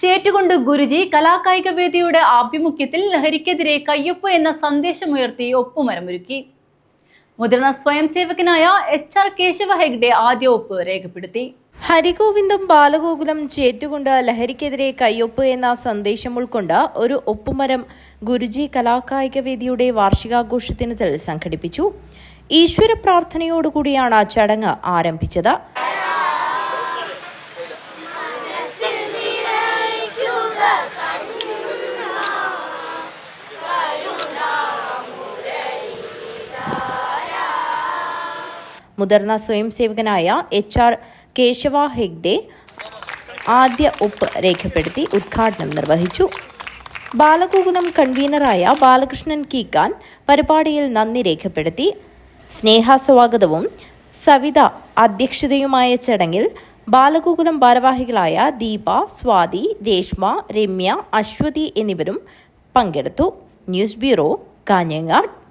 ചേറ്റുകൊണ്ട് ഗുരുജി കലാകായിക വേദിയുടെ ആഭിമുഖ്യത്തിൽ ലഹരിക്കെതിരെ കയ്യൊപ്പ് എന്ന സന്ദേശമുയർത്തി ഒപ്പുമരമൊരുക്കി. മുതിർന്ന സ്വയം സേവകനായ എച്ച് ആർ കേശവ ഹെഗ്ഡെ ആദ്യ ഒപ്പ് രേഖപ്പെടുത്തി. ഹരിഗോവിന്ദം ബാലഗോകുലം ചേറ്റുകൊണ്ട് ലഹരിക്കെതിരെ കയ്യൊപ്പ് എന്ന സന്ദേശം ഉൾക്കൊണ്ട് ഒരു ഒപ്പുമരം ഗുരുജി കലാകായിക വേദിയുടെ വാർഷികാഘോഷത്തിനത്തിൽ സംഘടിപ്പിച്ചു. ഈശ്വര പ്രാർത്ഥനയോടുകൂടിയാണ് ചടങ്ങ് ആരംഭിച്ചത്. മുതിർന്ന സ്വയം സേവകനായ എച്ച് ആർ കേശവ ഹെഗ്ഡെ ആദ്യ ഒപ്പ് രേഖപ്പെടുത്തി ഉദ്ഘാടനം നിർവഹിച്ചു. ബാലഗോകുലം കൺവീനറായ ബാലകൃഷ്ണൻ കീക്കാൻ പരിപാടിയിൽ നന്ദി രേഖപ്പെടുത്തി. സ്നേഹസ്വാഗതവും സവിത അധ്യക്ഷതയുമായ ചടങ്ങിൽ ബാലഗോകുലം ഭാരവാഹികളായ ദീപ സ്വാതി രേഷ്മ രമ്യ അശ്വതി എന്നിവരും പങ്കെടുത്തു. News bureau Kanhangad.